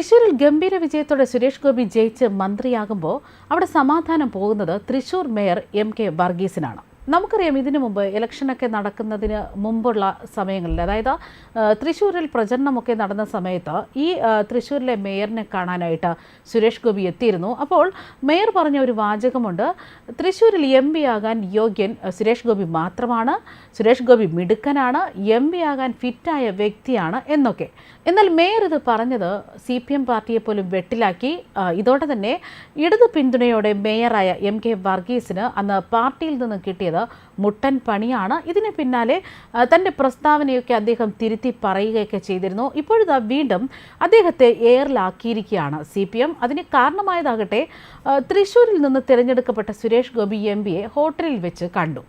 തൃശൂരിൽ ഗംഭീര വിജയത്തോടെ സുരേഷ് ഗോപി ജയിച്ച് മന്ത്രിയാകുമ്പോൾ അവിടെ സമാധാനം പോകുന്നത് തൃശൂർ മേയർ എം കെ വർഗീസിനാണ്. നമുക്കറിയാം ഇതിനു മുമ്പ് ഇലക്ഷനൊക്കെ നടക്കുന്നതിന് മുമ്പുള്ള സമയങ്ങളിൽ അതായത് തൃശ്ശൂരിൽ പ്രചരണമൊക്കെ നടന്ന സമയത്ത് ഈ തൃശ്ശൂരിലെ മേയറിനെ കാണാനായിട്ട് സുരേഷ് ഗോപി എത്തിയിരുന്നു. അപ്പോൾ മേയർ പറഞ്ഞ ഒരു വാചകമുണ്ട് തൃശ്ശൂരിൽ എം പി ആകാൻ യോഗ്യൻ സുരേഷ് ഗോപി മാത്രമാണ് സുരേഷ് ഗോപി മിടുക്കനാണ് എം പി ആകാൻ ഫിറ്റായ വ്യക്തിയാണ് എന്നൊക്കെ. എന്നാൽ മേയർ ഇത് പറഞ്ഞത് സി പി എം പാർട്ടിയെ പോലും വെട്ടിലാക്കി. ഇതോടെ തന്നെ ഇടതു പിന്തുണയോടെ മേയറായ എം കെ വർഗീസിന് അന്ന് പാർട്ടിയിൽ നിന്ന് കിട്ടിയത് മുട്ടൻ പണിയാണ്. ഇതിന് പിന്നാലെ തന്റെ പ്രസ്താവനയൊക്കെ അദ്ദേഹം തിരുത്തി പറയുകയൊക്കെ ചെയ്തിരുന്നു. ഇപ്പോഴിതാ വീണ്ടും അദ്ദേഹത്തെ എയറിലാക്കിയിരിക്കുകയാണ് സി പി എം. അതിന് കാരണമായതാകട്ടെ തൃശ്ശൂരിൽ നിന്ന് തിരഞ്ഞെടുക്കപ്പെട്ട സുരേഷ് ഗോപി എം പിയെ ഹോട്ടലിൽ വെച്ച് കണ്ടു.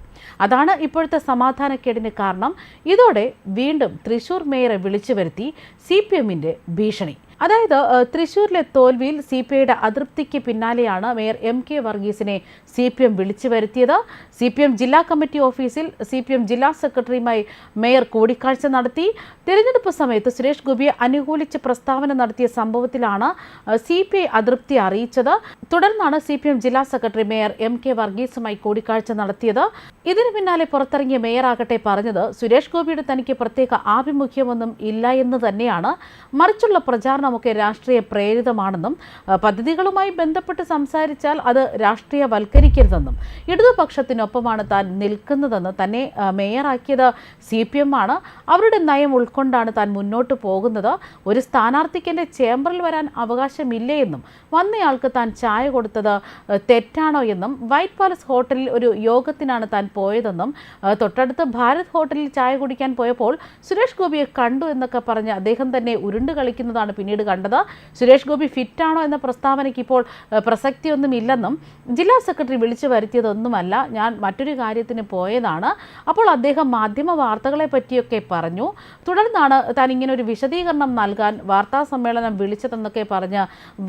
അതാണ് ഇപ്പോഴത്തെ സമാധാനക്കേടിന് കാരണം. ഇതോടെ വീണ്ടും തൃശൂർ മേയറെ വിളിച്ചു വരുത്തി സി പി എമ്മിന്റെ ഭീഷണി. അതായത് തൃശൂരിലെ തോൽവിയിൽ സി പി ഐയുടെ അതൃപ്തിക്ക് പിന്നാലെയാണ് മേയർ എം കെ വർഗീസിനെ സി പി എം വിളിച്ചു വരുത്തിയത്. സി പി എം ജില്ലാ കമ്മിറ്റി ഓഫീസിൽ സി പി എം ജില്ലാ സെക്രട്ടറിയുമായി മേയർ കൂടിക്കാഴ്ച നടത്തി. തിരഞ്ഞെടുപ്പ് സമയത്ത് സുരേഷ് ഗോപിയെ അനുകൂലിച്ച് പ്രസ്താവന നടത്തിയ സംഭവത്തിലാണ് സി പി ഐ അതൃപ്തി അറിയിച്ചത്. തുടർന്നാണ് സി പി എം ജില്ലാ സെക്രട്ടറി മേയർ എം കെ വർഗീസുമായി കൂടിക്കാഴ്ച നടത്തിയത്. ഇതിനു പിന്നാലെ പുറത്തിറങ്ങിയ മേയറാകട്ടെ പറഞ്ഞത് സുരേഷ് ഗോപിയുടെ തനിക്ക് പ്രത്യേക ആഭിമുഖ്യമൊന്നും ഇല്ല എന്ന് തന്നെയാണ്. മറിച്ചുള്ള പ്രചാരണമൊക്കെ രാഷ്ട്രീയ പ്രേരിതമാണെന്നും പദ്ധതികളുമായി ബന്ധപ്പെട്ട് സംസാരിച്ചാൽ അത് രാഷ്ട്രീയവൽക്കരിക്കരുതെന്നും ഇടതുപക്ഷത്തിനൊപ്പമാണ് താൻ നിൽക്കുന്നതെന്ന് തന്നെ മേയറാക്കിയത് സി പി എം ആണ് അവരുടെ നയം ഉൾക്കൊണ്ടാണ് താൻ മുന്നോട്ട് പോകുന്നത്. ഒരു സ്ഥാനാർത്ഥിക്ക് എന്റെ ചേംബറിൽ വരാൻ അവകാശമില്ലേ എന്നും വന്നയാൾക്ക് താൻ ചായ കൊടുത്തത് തെറ്റാണോ എന്നും വൈറ്റ് പാലസ് ഹോട്ടലിൽ ഒരു യോഗത്തിനാണ് താൻ പോയതെന്നും തൊട്ടടുത്ത് ഭാരത് ഹോട്ടലിൽ ചായ കുടിക്കാൻ പോയപ്പോൾ സുരേഷ് ഗോപിയെ കണ്ടു എന്നൊക്കെ പറഞ്ഞ് അദ്ദേഹം തന്നെ ഉരുണ്ട് കളിക്കുന്നതാണ് പിന്നീട് കണ്ടത് സുരേഷ് ഗോപി ഫിറ്റാണോ എന്ന പ്രസ്താവനയ്ക്ക് ഇപ്പോൾ പ്രസക്തിയൊന്നും ഇല്ലെന്നും ജില്ലാ സെക്രട്ടറി വിളിച്ചു വരുത്തിയതൊന്നുമല്ല. ഞാൻ മറ്റൊരു കാര്യത്തിന് പോയതാണ്. അപ്പോൾ അദ്ദേഹം മാധ്യമ വാർത്തകളെ പറ്റിയൊക്കെ പറഞ്ഞു. തുടർന്നാണ് താൻ ഇങ്ങനെ ഒരു വിശദീകരണം നൽകാൻ വാർത്താ സമ്മേളനം വിളിച്ചതെന്നൊക്കെ പറഞ്ഞ്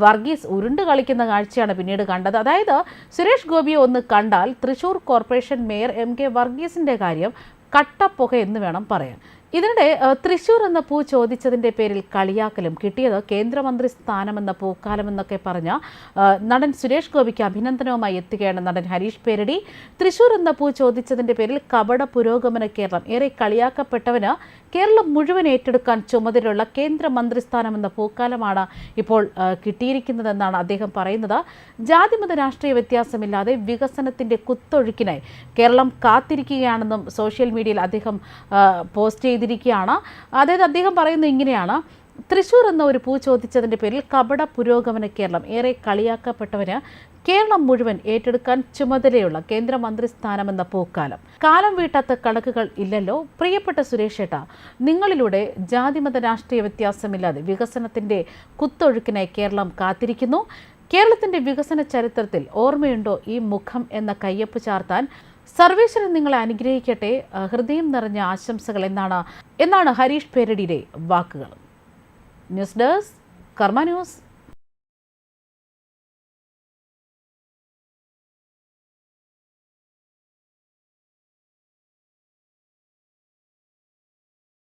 വർഗീസ് ഉരുണ്ട് കളിക്കുന്ന കാഴ്ചയാണ് പിന്നീട് കണ്ടത്. അതായത് സുരേഷ് ഗോപിയെ ഒന്ന് കണ്ടാൽ Thrissur corporation mayor M K വർഗീസിന്റെ കാര്യം കട്ടപ്പുക എന്ന് വേണം പറയാൻ. ഇതിനിടെ തൃശൂർ എന്ന പൂ ചോദിച്ചതിന്റെ പേരിൽ കളിയാക്കലും കിട്ടിയത് കേന്ദ്രമന്ത്രി സ്ഥാനമെന്ന പൂക്കാലമെന്നൊക്കെ പറഞ്ഞ നടൻ സുരേഷ് ഗോപിക്ക് അഭിനന്ദനവുമായി എത്തുകയാണ് നടൻ ഹരീഷ് പേരടി. തൃശൂർ എന്ന പൂ ചോദിച്ചതിന്റെ പേരിൽ കപട പുരോഗമന കേരളം ഏറെ കളിയാക്കപ്പെട്ടവന് കേരളം മുഴുവൻ ഏറ്റെടുക്കാൻ ചുമതലയുള്ള കേന്ദ്രമന്ത്രി സ്ഥാനമെന്ന പൂക്കാലമാണ് ഇപ്പോൾ കിട്ടിയിരിക്കുന്നതെന്നാണ് അദ്ദേഹം പറയുന്നത്. ജാതിമത രാഷ്ട്രീയ വ്യത്യാസമില്ലാതെ വികസനത്തിന്റെ കുത്തൊഴുക്കിനായി കേരളം കാത്തിരിക്കുകയാണെന്നും സോഷ്യൽ മീഡിയയിൽ അദ്ദേഹം പോസ്റ്റ് പോസ്റ്റ് ചെയ്തിരിക്കുകയാണ്. അതായത് അദ്ദേഹം പറയുന്നത് ഇങ്ങനെയാണ്. തൃശൂർ എന്ന ഒരു പൂ ചോദിച്ചതിന്റെ പേരിൽ കപട പുരോഗമന കേരളം ഏറെ കളിയാക്കപ്പെട്ടവന് കേരളം മുഴുവൻ ഏറ്റെടുക്കാൻ ചുമതലയുള്ള കേന്ദ്രമന്ത്രി സ്ഥാനമെന്ന പൂക്കാലം. കാലം വീട്ടാത്ത കണക്കുകൾ ഇല്ലല്ലോ. പ്രിയപ്പെട്ട സുരേഷ് ഏട്ടാ നിങ്ങളിലൂടെ ജാതിമത രാഷ്ട്രീയ വ്യത്യാസമില്ലാതെ വികസനത്തിന്റെ കുത്തൊഴുക്കിനായി കേരളം കാത്തിരിക്കുന്നു. കേരളത്തിന്റെ വികസന ചരിത്രത്തിൽ ഓർമ്മയുണ്ടോ ഈ മുഖം എന്ന കയ്യപ്പ് ചാർത്താൻ സർവേശ്വരൻ നിങ്ങളെ അനുഗ്രഹിക്കട്ടെ. ഹൃദയം നിറഞ്ഞ ആശംസകൾ എന്നാണ് എന്നാണ് ഹരീഷ് പേരടിയുടെ വാക്കുകൾ. News desk Karma news.